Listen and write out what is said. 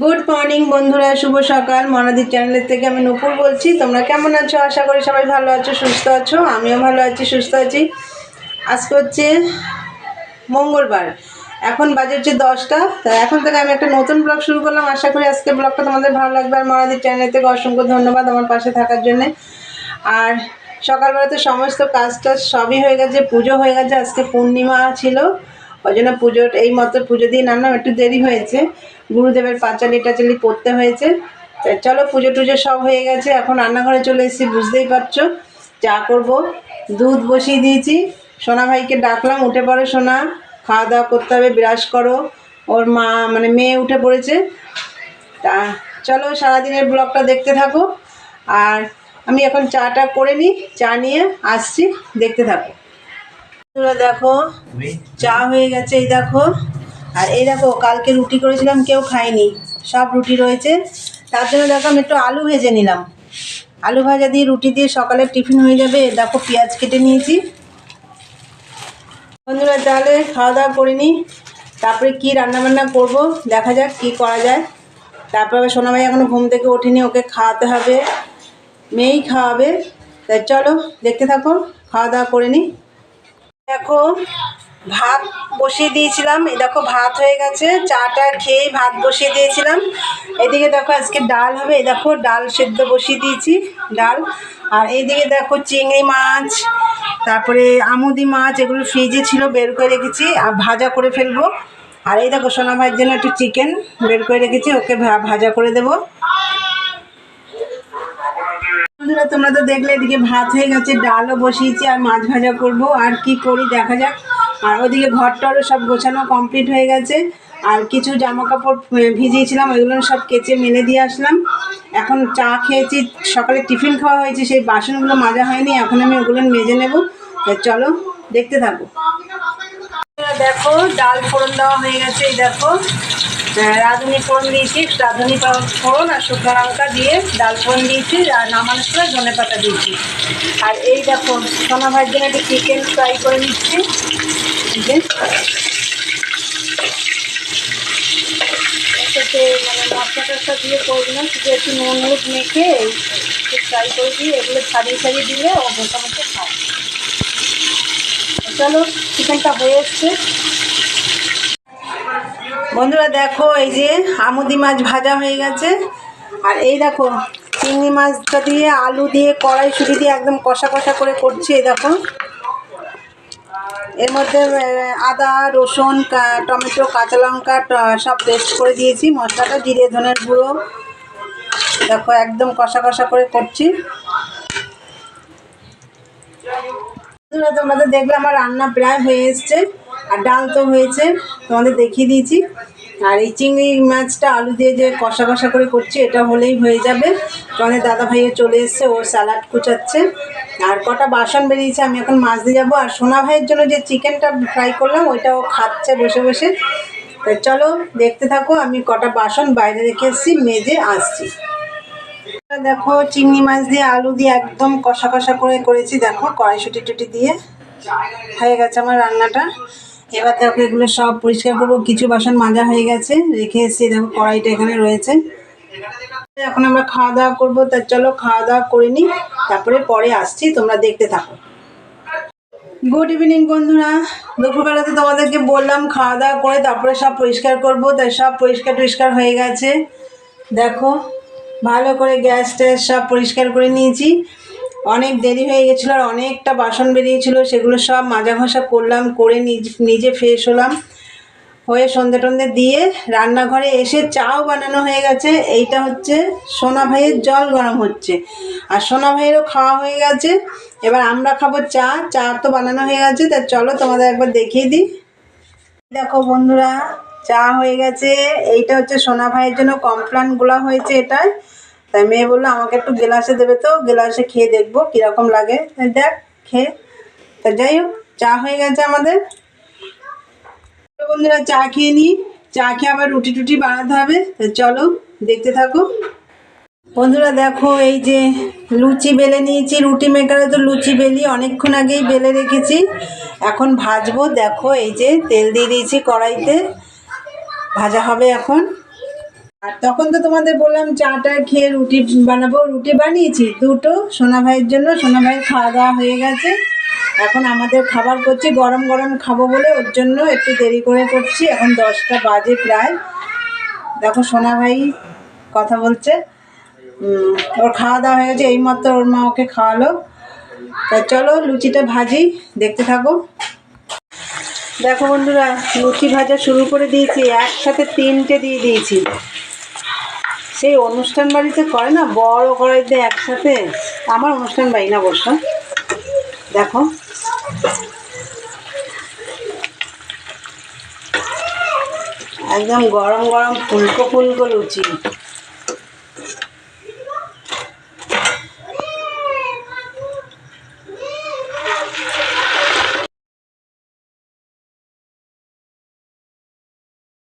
Good morning বন্ধুরা, শুভ সকাল। মনাদির চ্যানেলের থেকে আমি নূপুর বলছি। তোমরা কেমন আছো? আশা করি সবাই ভালো আছো, সুস্থ আছো। আমিও ভালো আছি, সুস্থ আছি। আজকে হচ্ছে মঙ্গলবার। এখন বাজে হচ্ছে দশটা। তা এখন থেকে আমি একটা নতুন ব্লগ শুরু করলাম। আশা করি আজকে ব্লগটা তোমাদের ভালো লাগবে। আর মনাদির চ্যানেল থেকে অসংখ্য ধন্যবাদ আমার পাশে থাকার জন্যে। আর সকালবেলাতে সমস্ত কাজ টাজ সবই হয়ে গেছে, পুজো হয়ে গেছে। আজকে পূর্ণিমা ছিল। ওই জন্য পুজোর, এই মতো পুজো দিয়ে নামলাম। একটু দেরি হয়েছে। গুরুদেবের পাঁচালি টাচালি পড়তে হয়েছে। চলো পুজো টুজো সব হয়ে গেছে এখন রান্নাঘরে চলে এসেছি বুঝতেই পারছ। চা করব দুধ বসিয়ে দিয়েছি। সোনা ভাইকে ডাকলাম উঠে পড়ে সোনা খাওয়া দাওয়া করতে হবে ব্রাশ করো। ওর মা মানে মেয়ে উঠে পড়েছে। তা চলো সারাদিনের ব্লগটা দেখতে থাকো। আর আমি এখন চাটা করে নিই চা নিয়ে আসছি দেখতে থাকো। দেখো চা হয়ে গেছে এই দেখো। আর এই দেখো, কালকে রুটি করেছিলাম, কেউ খায়নি। সব রুটি রয়েছে। তার জন্য দেখো, আমি একটু আলু ভেজে নিলাম। আলু ভাজা দিয়ে রুটি দিয়ে সকালের টিফিন হয়ে যাবে। দেখো, পেঁয়াজ কেটে নিয়েছি। বন্ধুরা, তাহলে খাওয়া দাওয়া করে নিই। তারপরে কী রান্নাবান্না করব, দেখা যাক কী করা যায়। তারপরে আবার সোনামাই এখনও ঘুম থেকে ওঠেনি, ওকে খাওয়াতে হবে। মেয়েই খাওয়াবে। তাই চলো, দেখতে থাকো খাওয়া দাওয়া করে নিই। দেখো ভাত বসিয়ে দিয়েছিলাম। এই দেখো ভাত হয়ে গেছে। চাটা খেয়ে ভাত বসিয়ে দিয়েছিলাম। এদিকে দেখো আজকে ডাল হবে। এই দেখো ডাল সেদ্ধ বসিয়ে দিয়েছি, ডাল। আর এইদিকে দেখো চিংড়ি মাছ, তারপরে আমুদি মাছ এগুলো ফ্রিজে ছিল, বের করে রেখেছি। আর ভাজা করে ফেলব। আর এই দেখো সোনা ভাইয়ের জন্য একটু চিকেন বের করে রেখেছি, ওকে ভাজা করে দেবো। বন্ধুরা, তোমরা তো দেখলে এদিকে ভাত হয়ে গেছে, ডালও বসিয়েছি, আর মাছ ভাজা করব। আর কি করি, দেখা যাক। আর ওদিকে ঘরটারও সব গোছানো কমপ্লিট হয়ে গেছে। আর কিছু জামা কাপড় ভিজিয়েছিলাম, ওইগুলো সব কেচে মেলে দিয়ে আসলাম। এখন চা খেয়েছি, সকালে টিফিন খাওয়া হয়েছে, সেই বাসনগুলো মাজা হয়নি, এখন আমি ওগুলো মেজে নেব। চলো, দেখতে থাকো। দেখো, ডাল ফোড়ন দেওয়া হয়ে গেছে, এই দেখো। রাঁধুনি ফোড়ন দিয়েছি, রাঁধুনি ফোড়ন আর শুকনো লঙ্কা দিয়ে ডাল ফোড়ন দিয়েছি, আর নামানোর সময় ধনে পাতা দিয়েছি। আর এই দেখো, সোনা ভাইয়ের একটু চিকেন ফ্রাই করে নিচ্ছি। দিয়ে না একটু নুন মেখে দিয়ে চলো চিকেনটা হয়ে বন্ধুরা দেখো, এই যে আমুদি মাছ ভাজা হয়ে গেছে। আর এই দেখো, চিংড়ি মাছটা দিয়ে আলু দিয়ে কড়াই কড়াইশুটি দিয়ে একদম কষা কষা করে করছি, এই দেখো। এর মধ্যে আদা, রসুন টমেটো, কাঁচা লঙ্কা সব পেস্ট করে দিয়েছি। মশলাটা জিরে, ধনের গুঁড়ো। দেখো, একদম কষা কষা করে করছি। তোমাদের দেখলে আমার রান্না প্রায় হয়ে এসছে। আর ডাল তো হয়েছে, তোমাদের দেখিয়ে দিয়েছি। আর এই চিংড়ি মাছটা আলু দিয়ে যে কষা কষা করে করছি, এটা হলেই হয়ে যাবে। তোমাদের দাদা ভাইও চলে এসছে ও স্যালাড কুচাচ্ছে। আর কটা বাসন বেরিয়েছে, আমি এখন মাছ দিয়ে যাব। আর সোনা ভাইয়ের জন্য যে চিকেনটা ফ্রাই করলাম ওইটা ও খাচ্ছে বসে বসে। তাই চলো, দেখতে থাকো, আমি কটা বাসন বাইরে রেখে এসেছি, মেজে আসছি। দেখো, চিংড়ি মাছ দিয়ে আলু দিয়ে একদম কষা কষা করে করেছি, দেখো কড়াইশুটি টুটি দিয়ে। হয়ে গেছে আমার রান্নাটা। এবার দেখো এগুলো সব পরিষ্কার করব। কিছু বাসন মাজা হয়ে গেছে। রেখে এসেছি, দেখো কড়াইটা এখানে রয়েছে। এখন আমরা খাওয়া দাওয়া করব। তা চলো খাওয়া দাওয়া করে নিই। তারপরে পরে আসছি, তোমরা দেখতে থাকো। গুড ইভিনিং বন্ধুরা। দুপুরবেলাতে তোমাদেরকে বললাম খাওয়া দাওয়া করে তারপরে সব পরিষ্কার করব। তাই সব পরিষ্কার টরিষ্কার হয়ে গেছে। দেখো, ভালো করে গ্যাস ট্যাস সব পরিষ্কার করে নিয়েছি। অনেক দেরি হয়ে গেছিল আর অনেকটা বাসন বেরিয়েছিল, সেগুলো সব মাজা ঘষা করলাম, করে নিজ- ফ্রেশ হলাম। হয়ে সন্ধে টন্ধে দিয়ে রান্নাঘরে এসে চাও বানানো হয়ে গেছে। এইটা হচ্ছে সোনা ভাইয়ের জল গরম হচ্ছে। আর সোনা ভাইয়েরও খাওয়া হয়ে গেছে। এবার আমরা খাব চা। চা তো বানানো হয়ে গেছে, তা চলো তোমাদের একবার দেখিয়ে দিই। দেখো বন্ধুরা, চা হয়ে গেছে। এইটা হচ্ছে সোনা ভাইয়ের জন্য কমপ্লানগুলা হয়েছে এটাই তাই মেয়ে বলল, আমাকে একটু গেলাসে দেবে তো, গেলাসে খেয়ে দেখব কীরকম লাগে। দেখ, খেয়ে। তা যাই হোক, চা হয়ে গেছে আমাদের। বন্ধুরা, চা খেয়ে নিই। চা খেয়ে আবার রুটি টুটি বানাতে হবে। চলো, দেখতে থাকো। বন্ধুরা, দেখো, এই যে লুচি বেলে নিয়েছি। রুটি মেকারে তো লুচি বেলি অনেকক্ষণ আগেই বেলে রেখেছি। এখন ভাজবো। দেখো, এই যে তেল দিয়ে দিয়েছি কড়াইতে। ভাজা হবে এখন। আর তখন তো তোমাদের বললাম চাটা খেয়ে রুটি বানাবো। রুটি বানিয়েছি, দুটো, সোনা ভাইয়ের জন্য। সোনা ভাইয়ের খাওয়া দাওয়া হয়ে গেছে। এখন আমাদের খাবার করছি, গরম গরম খাব বলে ওর জন্য একটু দেরি করে করছি। এখন দশটা বাজে প্রায়। দেখো, সোনা ভাই কথা বলছে। ওর খাওয়া দাওয়া হয়ে গেছে এই এইমাত্র ওর মা ওকে খাওয়ালো। তা চলো, লুচিটা ভাজি, দেখতে থাকো। দেখো বন্ধুরা, লুচি ভাজা শুরু করে দিয়েছি। একসাথে তিনটে দিয়ে দিয়েছি। সেই অনুষ্ঠান বাড়িতে করে না, বড় কড়াইতে একসাথে। আমার অনুষ্ঠান বাড়ি না বসে। দেখো। একদম গরম গরম ফুলকো ফুলকো লুচি।